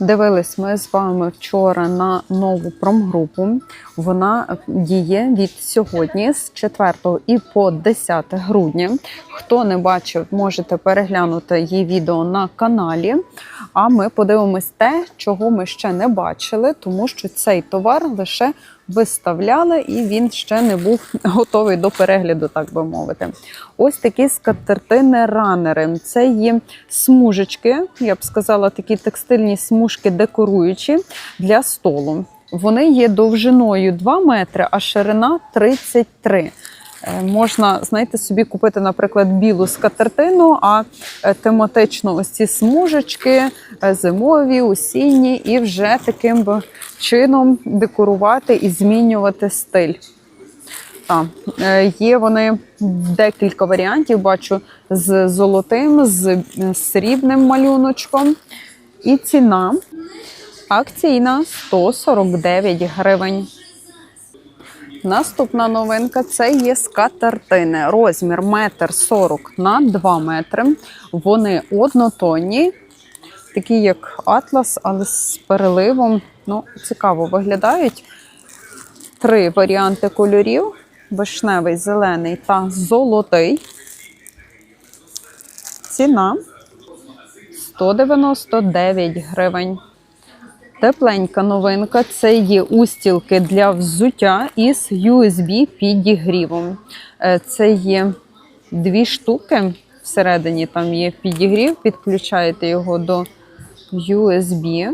Дивились ми з вами вчора на нову промгрупу. Вона діє від сьогодні з 4 і по 10 грудня. Хто не бачив, можете переглянути її відео на каналі. А ми подивимось те, чого ми ще не бачили, тому що цей товар лише виставляли і він ще не був готовий до перегляду, так би мовити. Ось такі скатертини ранери. Це є смужечки, я б сказала, такі текстильні смужки декоруючі для столу. Вони є довжиною 2 метри, а ширина 33. Е, Можна, знаєте, собі купити, наприклад, білу скатертину, а е, тематично ось ці смужечки е, зимові, осінні, і вже таким чином декорувати і змінювати стиль. Так, е, є вони декілька варіантів. Бачу з золотим, з е, срібним малюночком. І ціна акційна 149 гривень. Наступна новинка це є скатертини. Розмір 1,40 на 2 метри. Вони однотонні, такі як атлас, але з переливом. Ну, цікаво виглядають. Три варіанти кольорів: вишневий, зелений та золотий. Ціна 199 гривень. Тепленька новинка це є устілки для взуття із USB підігрівом. Е, Це є дві штуки. Всередині там є підігрів, підключаєте його до USB.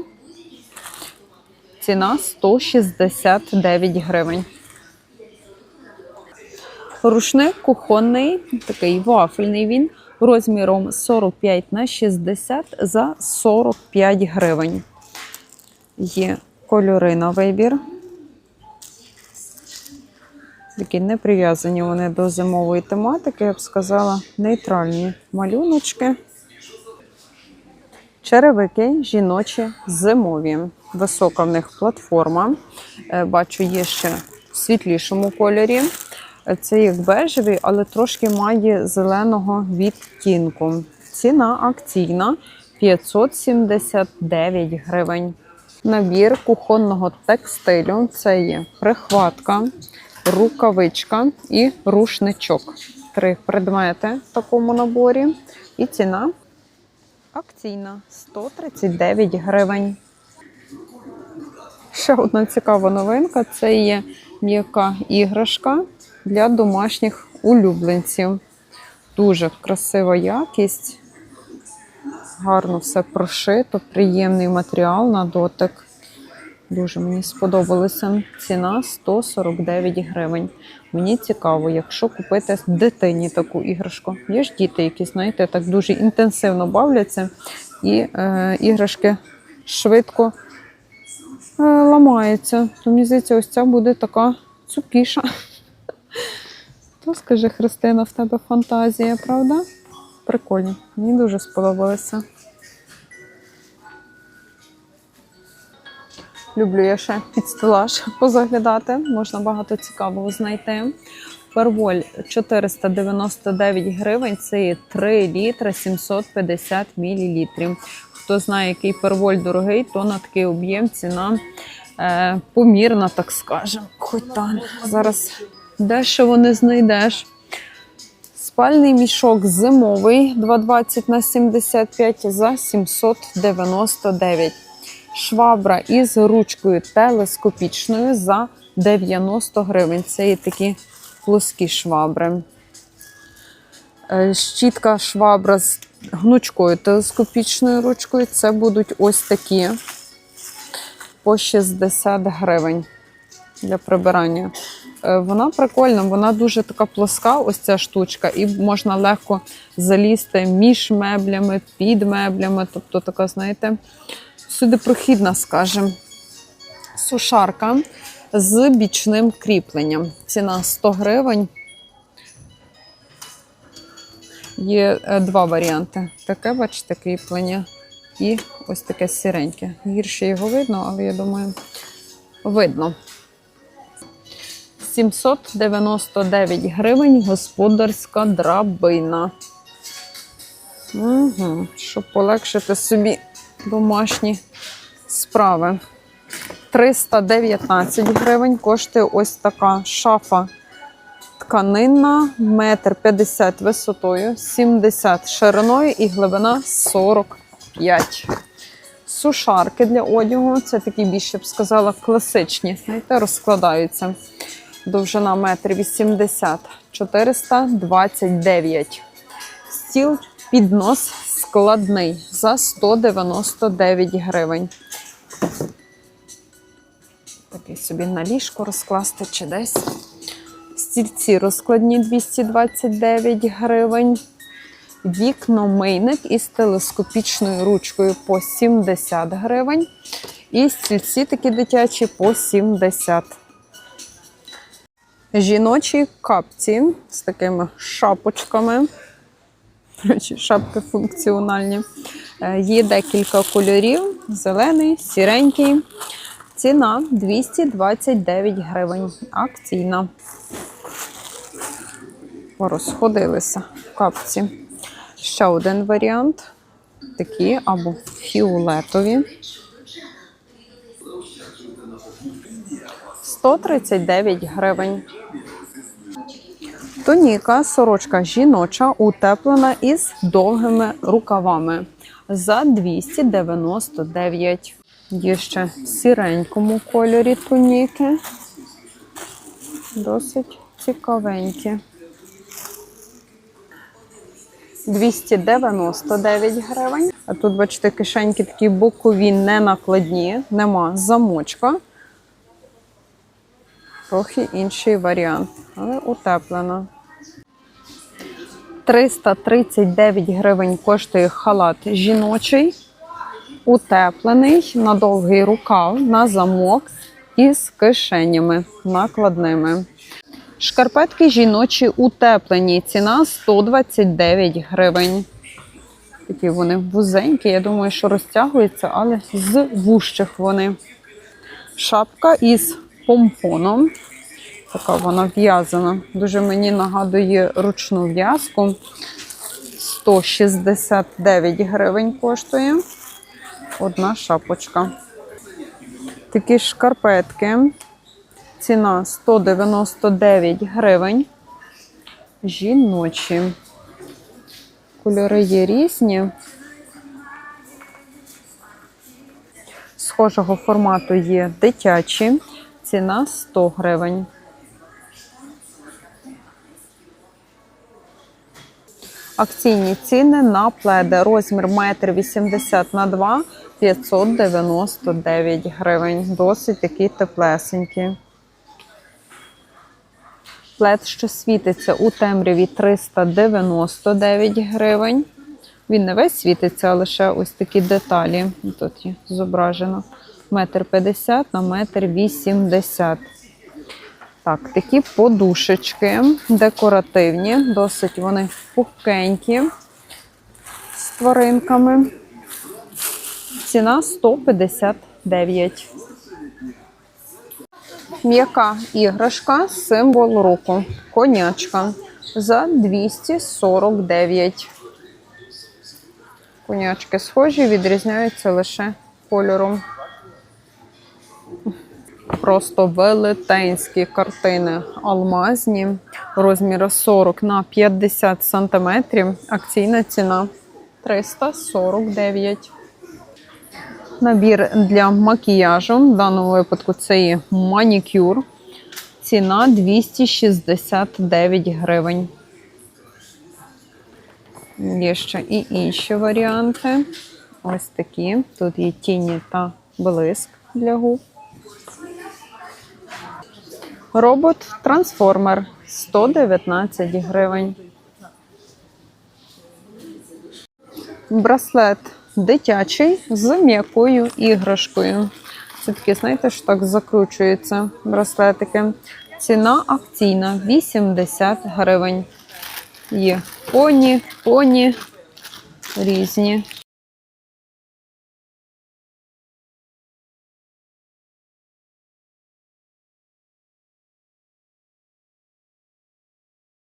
Ціна 169 гривень. Рушник кухонний, такий вафельний він, розміром 45 на 60 за 45 гривень. Є кольори на вибір. Такі не прив'язані вони до зимової тематики, я б сказала, нейтральні малюночки. Черевики жіночі зимові. Висока в них платформа. Е, Бачу, є ще в світлішому кольорі. Це як бежевий, але трошки має зеленого відтінку. Ціна акційна 579 гривень. Набір кухонного текстилю це є прихватка, рукавичка і рушничок. Три предмети в такому наборі. І ціна акційна 139 гривень. Ще одна цікава новинка це є м'яка іграшка для домашніх улюбленців. Дуже красива якість. Гарно все прошито, приємний матеріал на дотик. Дуже мені сподобалося. Ціна 149 гривень. Мені цікаво, якщо купити дитині таку іграшку. Є ж діти, які, знаєте, так дуже інтенсивно бавляться, і е, іграшки швидко е, ламаються. То мені здається, ось ця буде така цупіша. То скажи, Христина, в тебе фантазія, правда? Прикольно. Мені дуже сподобалося. Люблю я ще під стелаж позаглядати. Можна багато цікавого знайти. Перволь 499 гривень. Це є 3 літри 750 мілілітрів. Хто знає, який перволь дорогий, то на такий об'єм ціна е, помірна, так скажемо. Хоч там зараз дешево не знайдеш. Спальний мішок зимовий 220 на 75 за 799. Швабра із ручкою телескопічною за 90 гривень. Це є такі плоскі швабри. Е, Щітка швабра з гнучкою телескопічною ручкою. Це будуть ось такі по 60 гривень для прибирання. Е, Вона прикольна, вона дуже така плоска, ось ця штучка, і можна легко залізти між меблями, під меблями. Тобто така, знаєте, сюди прохідна, скажімо. Сушарка з бічним кріпленням. Ціна 100 гривень. Є е, два варіанти. Таке, бачите, кріплення. І ось таке сіреньке. Гірше його видно, але я думаю, видно. 799 гривень господарська драбина. Угу. Щоб полегшити собі домашні справи. 319 гривень коштує ось така шафа тканинна, метр 50 висотою, 70 шириною і глибина 45. Сушарки для одягу. Це такі більше б сказала класичні. Знаєте, розкладаються. Довжина метр 80, 429. Стіл піднос складний за 199 гривень. Такий собі на ліжко розкласти чи десь. Стільці розкладні 229 гривень. Вікно-мийник із телескопічною ручкою по 70 гривень. І стільці такі дитячі по 70. Жіночі капці з такими шапочками. Речі, шапки функціональні. Е, Є декілька кольорів: зелений, сіренький. Ціна 229 гривень. Акційна. Порозходилися капці. Ще один варіант. Такі або фіолетові. 139 гривень. Тоніка, сорочка жіноча, утеплена із довгими рукавами за 299. Є ще в сіренькому кольорі тоніки. Досить цікавенькі. 299 гривень. А тут, бачите, кишеньки такі бокові, не накладні, нема замочка. Трохи інший варіант, але утеплена. 339 гривень коштує халат жіночий, утеплений на довгий рукав, на замок із кишенями накладними. Шкарпетки жіночі утеплені. Ціна 129 гривень. Такі вони вузенькі, я думаю, що розтягуються, але з вущих вони. Шапка із помпоном. Така вона в'язана. Дуже мені нагадує ручну в'язку. 169 гривень коштує. Одна шапочка. Такі шкарпетки. Ціна 199 гривень. Жіночі. Кольори є різні. Схожого формату є дитячі. Ціна 100 гривень. Акційні ціни на пледи. Розмір 1,80 на 2 599 гривень. Досить такі теплесенькі. Плед, що світиться у темряві 399 гривень. Він не весь світиться, а лише ось такі деталі. Тут є зображено. Метр 50 на метр 80. Так, такі подушечки декоративні, досить вони пухкенькі з тваринками. Ціна 159. М'яка іграшка, символ року. Конячка за 249. Конячки схожі, відрізняються лише кольором. Просто велетенські картини алмазні, розміру 40 на 50 сантиметрів. Акційна ціна 349. Набір для макіяжу. В даному випадку це є манікюр. Ціна 269 гривень. Є ще і інші варіанти. Ось такі. Тут є тіні та блиск для губ. Робот-трансформер 119 гривень. Браслет дитячий з м'якою іграшкою. Це такі, знаєте, що так закручуються браслетики. Ціна акційна 80 гривень. Є поні, поні різні.